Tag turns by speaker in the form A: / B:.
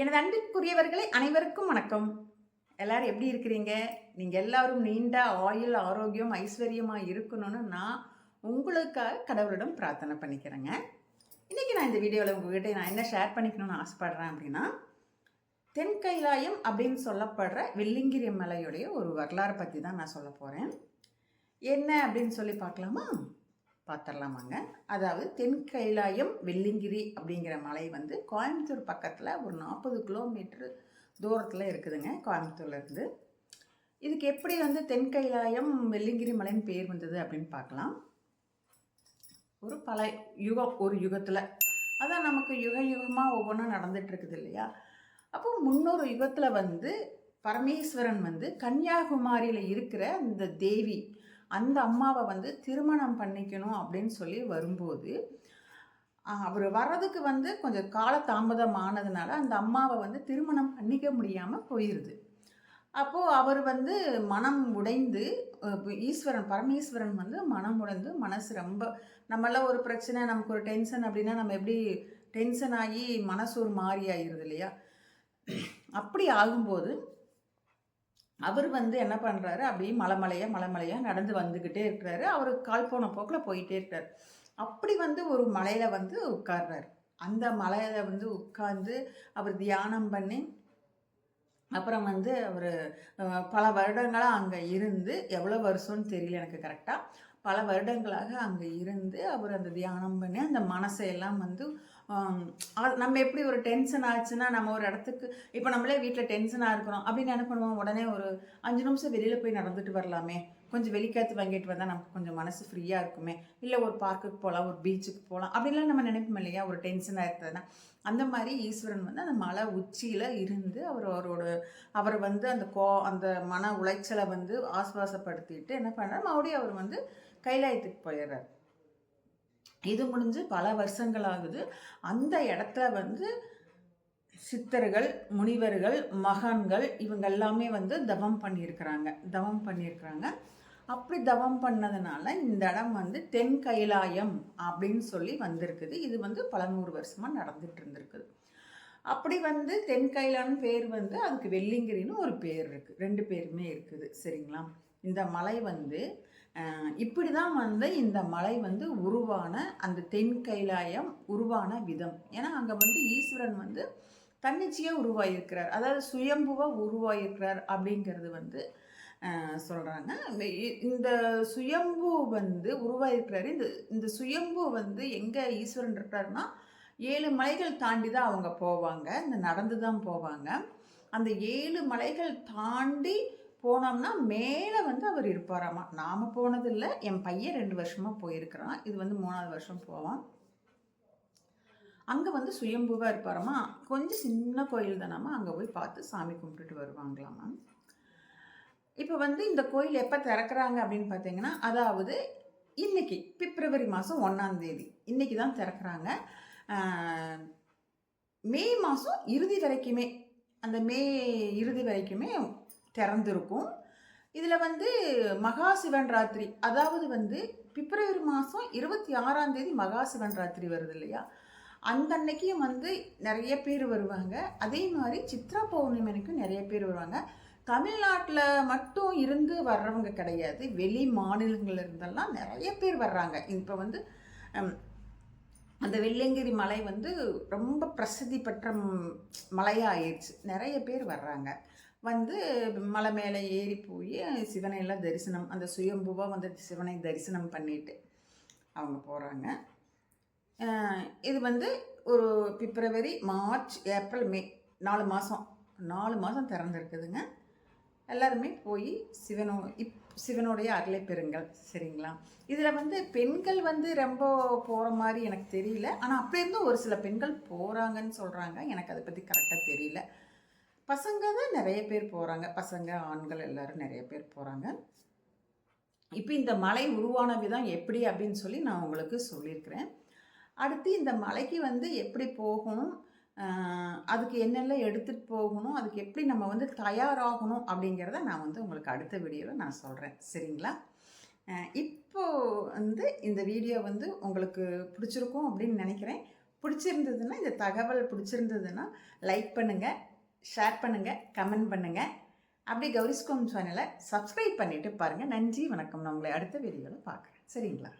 A: எனது அன்பிற்குரியவர்களை அனைவருக்கும் வணக்கம். எல்லாரும் எப்படி இருக்கிறீங்க? நீங்கள் எல்லாரும் நீண்ட ஆயுள் ஆரோக்கியம் ஐஸ்வர்யமாக இருக்கணும்னு நான் உங்களுக்காக கடவுளிடம் பிரார்த்தனை பண்ணிக்கிறேங்க. இன்றைக்கி நான் இந்த வீடியோவில் உங்ககிட்ட நான் என்ன ஷேர் பண்ணிக்கணும்னு ஆசைப்பட்றேன் அப்படின்னா தென் கைலாயம் அப்படின்னு சொல்லப்படுற வெள்ளிங்கிரி மலையுடைய ஒரு வரலாறு பற்றி தான் நான் சொல்ல போகிறேன் என்ன அப்படின்னு சொல்லி பார்க்கலாமா? பார்த்துடலாமாங்க அதாவது தென் கைலாயம் வெள்ளிங்கிரி அப்படிங்கிற மலை வந்து கோயம்புத்தூர் பக்கத்தில் ஒரு நாற்பது கிலோமீட்டர் தூரத்தில் இருக்குதுங்க கோயம்புத்தூர்லேருந்து. இதுக்கு எப்படி வந்து தென் கைலாயம் வெள்ளிங்கிரி மலைன்னு பேர் வந்தது அப்படின்னு பார்க்கலாம். ஒரு பல யுகம் ஒரு யுகத்தில். அதான் நமக்கு யுக யுகமாக ஒவ்வொன்றும் நடந்துட்டு இருக்குது இல்லையா? அப்போ முன்னொரு யுகத்தில் வந்து பரமேஸ்வரன் வந்து கன்னியாகுமரியில் இருக்கிற அந்த தேவி அந்த அம்மாவை வந்து திருமணம் பண்ணிக்கணும் அப்படின்னு சொல்லி வரும்போது அவர் வர்றதுக்கு வந்து கொஞ்சம் கால தாமதம் ஆனதுனால அந்த அம்மாவை வந்து திருமணம் பண்ணிக்க முடியாமல் போயிடுது அப்போது அவர் வந்து மனம் உடைந்து ஈஸ்வரன் பரமேஸ்வரன் வந்து மனம் உடைந்து மனசு ரொம்ப நம்மளாம் ஒரு பிரச்சனை நமக்கு ஒரு டென்ஷன் அப்படின்னா நம்ம எப்படி டென்ஷன் ஆகி மனசு ஒரு மாறி ஆகிருது இல்லையா? அப்படி ஆகும்போது அவர் வந்து என்ன பண்ணுறாரு அப்படியே மலைமலையாக மலைமலையாக நடந்து வந்துக்கிட்டே இருக்கிறாரு. அவர் கால் போன போக்கில் போயிட்டே இருக்கார். அப்படி வந்து ஒரு மலையில் வந்து உட்கார்றாரு. அந்த மலையில் வந்து உட்கார்ந்து அவர் தியானம் பண்ணி அப்புறம் வந்து அவர் பல வருடங்களாக அங்கே இருந்து எவ்வளோ வருஷம்னு தெரியல எனக்கு கரெக்டாக பல வருடங்களாக அங்கே இருந்து அவர் அந்த தியானம் பண்ணி அந்த மனசையெல்லாம் வந்து நம்ம எப்படி ஒரு டென்ஷன் ஆச்சுன்னா நம்ம ஒரு இடத்துக்கு இப்போ நம்மளே வீட்டில் டென்ஷனாக இருக்கிறோம் அப்படின்னு என்ன பண்ணுவோம்? உடனே ஒரு அஞ்சு நிமிஷம் வெளியில் போய் நடந்துட்டு வரலாமே. கொஞ்சம் வெளிக்காற்று வாங்கிட்டு வந்தால் நமக்கு கொஞ்சம் மனசு ஃப்ரீயாக இருக்குமே. இல்லை ஒரு பார்க்குக்கு போகலாம் ஒரு பீச்சுக்கு போகலாம் அப்படின்லாம் நம்ம நினைப்போம் இல்லையா? ஒரு டென்ஷனாக இருந்ததுன்னா அந்த மாதிரி ஈஸ்வரன் வந்து அந்த மலை உச்சியில் இருந்து அவர் அவரோட அவர் வந்து அந்த கோ அந்த மன உளைச்சலை வந்து ஆஸ்வாசப்படுத்திட்டு என்ன பண்ணுறாரு மறுபடியும் அவர் வந்து கைலாயத்துக்கு போயிடுறாரு. இது முடிஞ்சு பல வருஷங்கள் ஆகுது அந்த இடத்த வந்து சித்தர்கள் முனிவர்கள் மகான்கள் இவங்க எல்லாமே வந்து தவம் பண்ணியிருக்கிறாங்க. தவம் பண்ணியிருக்கிறாங்க. அப்படி தவம் பண்ணதுனால இந்த இடம் வந்து தென் கைலாயம் அப்படின்னு சொல்லி வந்திருக்குது. இது வந்து பல நூறு வருஷமாக நடந்துட்டு இருந்திருக்குது. அப்படி வந்து தென்கைலான்னு பேர் வந்து அதுக்கு வெள்ளிங்கிரின்னு ஒரு பேர் இருக்குது ரெண்டு பேருமே இருக்குது. சரிங்களா? இந்த மலை வந்து இப்படி தான் வந்து இந்த மலை வந்து உருவான அந்த தென் கைலாயம் உருவான விதம். ஏன்னா அங்கே வந்து ஈஸ்வரன் வந்து தன்னிச்சையாக உருவாகியிருக்கிறார் அதாவது சுயம்புவாக உருவாகியிருக்கிறார் அப்படிங்கிறது வந்து சொல்கிறாங்க இந்த சுயம்பு வந்து உருவாகிருக்கிறாரு இந்த இந்த சுயம்பு வந்து எங்கே ஈஸ்வரன் இருக்கிறாருன்னா ஏழு மலைகள் தாண்டி தான் அவங்க போவாங்க. இந்த நடந்து தான் போவாங்க. அந்த ஏழு மலைகள் தாண்டி போனோம்னா மேலே வந்து அவர் இருப்பாராமா? நாம் போனதில்லை. என் பையன் ரெண்டு வருஷமாக போயிருக்கிறான். இது வந்து மூணாவது வருஷம் போவான். அங்கே வந்து சுயம்புவாக இருப்பாராமா? கொஞ்சம் சின்ன கோயில் தானாமா? அங்கே போய் பார்த்து சாமி கும்பிட்டுட்டு வருவாங்களாமா? இப்போ வந்து இந்த கோயில் எப்போ திறக்கிறாங்க அப்படின்னு பார்த்தீங்கன்னா அதாவது இன்னைக்கு பிப்ரவரி மாதம் ஒன்றாம் தேதி. இன்னைக்கு தான் திறக்கிறாங்க. மே மாதம் இறுதி வரைக்குமே அந்த மே இறுதி வரைக்குமே திறந்திருக்கும். இதில் வந்து மகா சிவன் ராத்திரி அதாவது வந்து பிப்ரவரி மாதம் இருபத்தி ஆறாம் தேதி மகா சிவன் ராத்திரி வருது இல்லையா? அந்த அன்னைக்கும் வந்து நிறைய பேர் வருவாங்க. அதே மாதிரி சித்ரா பௌர்ணமிக்கும் நிறைய பேர் வருவாங்க. தமிழ்நாட்டில் மட்டும் இருந்து வர்றவங்க கிடையாது. வெளி மாநிலங்கள்ல இருந்தெல்லாம் நிறைய பேர் வர்றாங்க. இப்போ வந்து அந்த வெள்ளியங்கிரி மலை வந்து ரொம்ப பிரசித்தி பெற்ற ம், ஆயிடுச்சு நிறைய பேர் வர்றாங்க. வந்து மலை மேலே ஏறி போய் சிவனை எல்லாம் தரிசனம் அந்த சுயம்புவாக வந்து சிவனை தரிசனம் பண்ணிட்டு அவங்க போகிறாங்க இது வந்து ஒரு பிப்ரவரி மார்ச் ஏப்ரல் மே நாலு மாதம் நாலு மாதம் திறந்துருக்குதுங்க. எல்லாருமே போய் சிவனோ இப் சிவனுடைய அருளை பெறுங்கள் சரிங்களா? இதில் வந்து பெண்கள் வந்து ரொம்ப போகிற மாதிரி எனக்கு தெரியல. ஆனால் அப்படி இருந்தும் ஒரு சில பெண்கள் போகிறாங்கன்னு சொல்கிறாங்க எனக்கு அதை பற்றி கரெக்டாக தெரியல. பசங்க தான் நிறைய பேர் போகிறாங்க பசங்க ஆண்கள் எல்லோரும் நிறைய பேர் போகிறாங்க இப்போ இந்த மலை உருவான விதம் எப்படி அப்படின்னு சொல்லி நான் உங்களுக்கு சொல்லியிருக்கிறேன். அடுத்து இந்த மலைக்கு வந்து எப்படி போகணும்? அதுக்கு என்னெல்லாம் எடுத்துகிட்டு போகணும் அதுக்கு எப்படி நம்ம வந்து தயாராகணும் அப்படிங்கிறத நான் வந்து உங்களுக்கு அடுத்த வீடியோவில் நான் சொல்கிறேன் சரிங்களா? இப்போது வந்து இந்த வீடியோ வந்து உங்களுக்கு பிடிச்சிருக்கும் அப்படின்னு நினைக்கிறேன். பிடிச்சிருந்ததுன்னா இந்த தகவல் பிடிச்சிருந்ததுன்னா லைக் பண்ணுங்கள் ஷேர் பண்ணுங்கள் கமெண்ட் பண்ணுங்கள் அப்படியே கௌரிஸ்கோம் சேனலை சப்ஸ்கிரைப் பண்ணிவிட்டு பாருங்கள் நன்றி வணக்கம். நான் உங்களை அடுத்த வீடியோவில் பார்க்குறேன். சரிங்களா?